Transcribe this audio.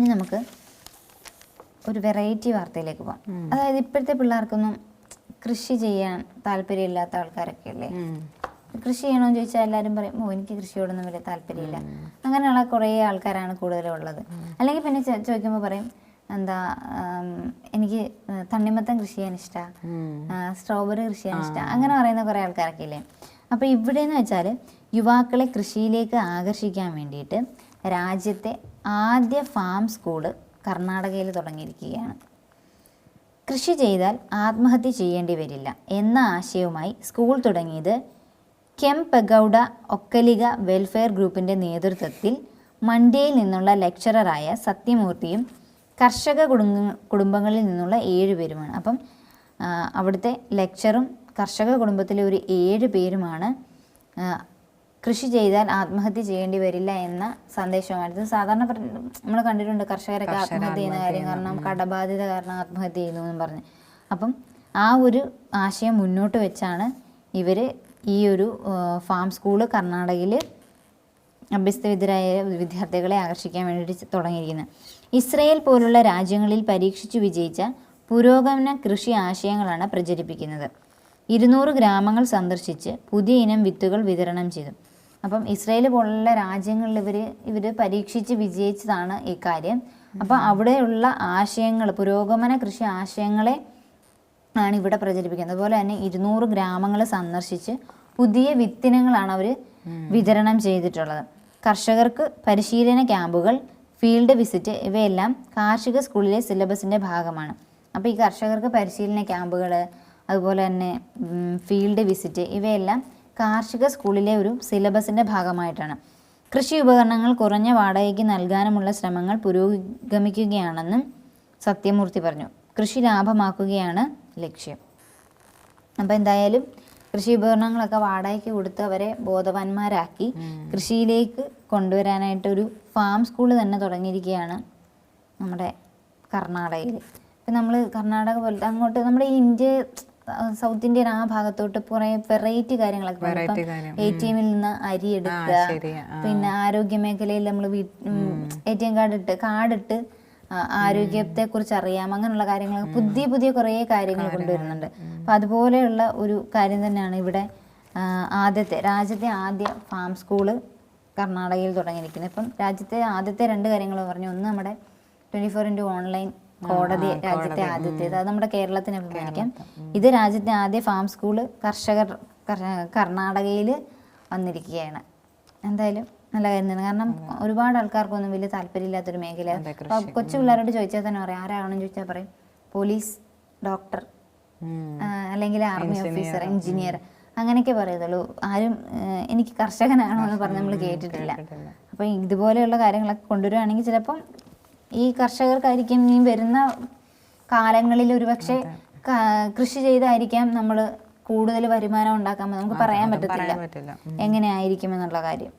ഇനി നമുക്ക് ഒരു വെറൈറ്റി വാർത്തയിലേക്ക് പോകാം അതായത് ഇപ്പോഴത്തെ പിള്ളേർക്കൊന്നും കൃഷി ചെയ്യാൻ താല്പര്യമില്ലാത്ത ആൾക്കാരൊക്കെ അല്ലേ കൃഷി ചെയ്യണമെന്ന് ചോദിച്ചാൽ എല്ലാവരും പറയും ഓ എനിക്ക് കൃഷിയോടൊന്നും വലിയ താല്പര്യമില്ല. അങ്ങനെയുള്ള കുറേ ആൾക്കാരാണ് കൂടുതലും ഉള്ളത് അല്ലെങ്കിൽ പിന്നെ ചോദിക്കുമ്പോൾ പറയും എന്താ എനിക്ക് തണ്ണിമത്തം കൃഷി ചെയ്യാൻ ഇഷ്ടമാണ് സ്ട്രോബെറി കൃഷി ചെയ്യാൻ ഇഷ്ടമാണ് അങ്ങനെ പറയുന്ന കുറേ ആൾക്കാരൊക്കെ ഇല്ലേ അപ്പോൾ ഇവിടെ എന്ന് വെച്ചാൽ യുവാക്കളെ കൃഷിയിലേക്ക് ആകർഷിക്കാൻ വേണ്ടിയിട്ട് രാജ്യത്തെ ആദ്യ ഫാം സ്കൂൾ കർണാടകയിൽ തുടങ്ങിയിരിക്കുകയാണ്. കൃഷി ചെയ്താൽ ആത്മഹത്യ ചെയ്യേണ്ടി വരില്ല എന്ന ആശയവുമായി സ്കൂൾ തുടങ്ങിയത് കെംപെഗൌഡ ഒക്കലിക വെൽഫെയർ ഗ്രൂപ്പിന്റെ നേതൃത്വത്തിൽ മണ്ഡ്യയിൽ നിന്നുള്ള ലെക്ചററായ സത്യമൂർത്തിയും കർഷക കുടുംബ കുടുംബങ്ങളിൽ നിന്നുള്ള ഏഴ് പേരുമാണ്. അപ്പം അവിടുത്തെ ലെക്ചറും കർഷക കുടുംബത്തിലെ ഒരു ഏഴ് പേരുമാണ് കൃഷി ചെയ്താൽ ആത്മഹത്യ ചെയ്യേണ്ടി വരില്ല എന്ന സന്ദേശമായിരുന്നു സാധാരണ നമ്മൾ കണ്ടിട്ടുണ്ട് കർഷകരൊക്കെ ആത്മഹത്യ ചെയ്യുന്ന കാര്യം കാരണം കടബാധ്യത കാരണം ആത്മഹത്യ ചെയ്യുന്നു എന്ന് പറഞ്ഞ്. അപ്പം ആ ഒരു ആശയം മുന്നോട്ട് വെച്ചാണ് ഇവർ ഈ ഒരു ഫാം സ്കൂൾ കർണാടകയിൽ അഭ്യസ്തവിദ്യരായ വിദ്യാർത്ഥികളെ ആകർഷിക്കാൻ വേണ്ടിയിട്ട് തുടങ്ങിയിരിക്കുന്നത് ഇസ്രയേൽ പോലുള്ള രാജ്യങ്ങളിൽ പരീക്ഷിച്ചു വിജയിച്ച പുരോഗമന കൃഷി ആശയങ്ങളാണ് പ്രചരിപ്പിക്കുന്നത്. ഇരുന്നൂറ് ഗ്രാമങ്ങൾ സന്ദർശിച്ച് പുതിയ ഇനം വിത്തുകൾ വിതരണം ചെയ്തു. അപ്പം ഇസ്രയേൽ പോലുള്ള രാജ്യങ്ങളിൽ ഇവർ ഇവർ പരീക്ഷിച്ച് വിജയിച്ചതാണ് ഈ കാര്യം. അപ്പം അവിടെയുള്ള ആശയങ്ങൾ പുരോഗമന കൃഷി ആശയങ്ങളെ ആണ് ഇവിടെ പ്രചരിപ്പിക്കുന്നത്. അതുപോലെ തന്നെ ഇരുന്നൂറ് ഗ്രാമങ്ങൾ സന്ദർശിച്ച് പുതിയ വിത്തിനങ്ങളാണ് അവർ വിതരണം ചെയ്തിട്ടുള്ളത്. കർഷകർക്ക് പരിശീലന ക്യാമ്പുകൾ ഫീൽഡ് വിസിറ്റ് ഇവയെല്ലാം കാർഷിക സ്കൂളിലെ സിലബസിന്റെ ഭാഗമാണ്. അപ്പോൾ ഈ കർഷകർക്ക് പരിശീലന ക്യാമ്പുകൾ അതുപോലെ തന്നെ ഫീൽഡ് വിസിറ്റ് ഇവയെല്ലാം കാർഷിക സ്കൂളിലെ ഒരു സിലബസിന്റെ ഭാഗമായിട്ടാണ്. കൃഷി ഉപകരണങ്ങൾ കുറഞ്ഞ വാടകയ്ക്ക് നൽകാനുമുള്ള ശ്രമങ്ങൾ പുരോഗമിക്കുകയാണെന്നും സത്യമൂർത്തി പറഞ്ഞു. കൃഷി ലാഭമാക്കുകയാണ് ലക്ഷ്യം. അപ്പോൾ എന്തായാലും കൃഷി ഉപകരണങ്ങളൊക്കെ വാടകയ്ക്ക് കൊടുത്ത് അവരെ ബോധവാന്മാരാക്കി കൃഷിയിലേക്ക് കൊണ്ടുവരാനായിട്ട് ഒരു ഫാം സ്കൂൾ തന്നെ തുടങ്ങിയിരിക്കുകയാണ് നമ്മുടെ കർണാടകയിൽ ഇപ്പം നമ്മൾ കർണാടക പോലത്തെ അങ്ങോട്ട് നമ്മുടെ ഇന്ത്യ സൗത്ത് ഇന്ത്യൻ ആ ഭാഗത്തോട്ട് കുറേ വെറൈറ്റി കാര്യങ്ങളൊക്കെ എ ടി എമ്മിൽ നിന്ന് അരി എടുക്കുക. പിന്നെ ആരോഗ്യ മേഖലയിൽ നമ്മൾ എ ടി എം കാർഡ് ഇട്ട് കാർഡിട്ട് ആരോഗ്യത്തെ കുറിച്ച് അറിയാം. അങ്ങനെയുള്ള കാര്യങ്ങൾ പുതിയ പുതിയ കുറേ കാര്യങ്ങൾ കൊണ്ടുവരുന്നുണ്ട്. അപ്പം അതുപോലെയുള്ള ഒരു കാര്യം തന്നെയാണ് ഇവിടെ ആദ്യത്തെ രാജ്യത്തെ ആദ്യ ഫാം സ്കൂൾ കർണാടകയിൽ തുടങ്ങിയിരിക്കുന്നത്. ഇപ്പം രാജ്യത്തെ ആദ്യത്തെ രണ്ട് കാര്യങ്ങൾ പറഞ്ഞു. ഒന്ന് നമ്മുടെ ട്വന്റി ഫോർ ഇന്റു ഓൺലൈൻ കോടതി രാജ്യത്തെ ആദ്യത്തേത്. അത് നമ്മുടെ കേരളത്തിന് അഭിമാനിക്കാം. ഇത് രാജ്യത്തെ ആദ്യ ഫാം സ്കൂൾ കർഷകർ കർഷ- കർണാടകയിൽ വന്നിരിക്കുകയാണ്. എന്തായാലും നല്ല കാര്യം തന്നെ കാരണം ഒരുപാട് ആൾക്കാർക്കൊന്നും വലിയ താല്പര്യമില്ലാത്തൊരു മേഖല കൊച്ചു പിള്ളേരോട് ചോദിച്ചാൽ തന്നെ പറയാം ആരാണെന്ന് ചോദിച്ചാൽ പറയും. പോലീസ് ഡോക്ടർ അല്ലെങ്കിൽ ആർമി ഓഫീസർ എഞ്ചിനീയർ. അങ്ങനെയൊക്കെ പറയത്തുള്ളൂ ആരും എനിക്ക് കർഷകനാണോ എന്ന് പറഞ്ഞ് നമ്മൾ കേട്ടിട്ടില്ല. അപ്പോൾ അപ്പം ഇതുപോലെയുള്ള കാര്യങ്ങളൊക്കെ കൊണ്ടുവരുവാണെങ്കിൽ ചിലപ്പം ഈ കർഷകർക്കായിരിക്കും ഇനി വരുന്ന കാലങ്ങളിൽ ഒരുപക്ഷെ കൃഷി ചെയ്തായിരിക്കാം നമ്മൾ കൂടുതൽ വരുമാനം ഉണ്ടാക്കാൻ നമുക്ക് പറയാൻ പറ്റത്തില്ല. എങ്ങനെയായിരിക്കും എന്നുള്ള കാര്യം.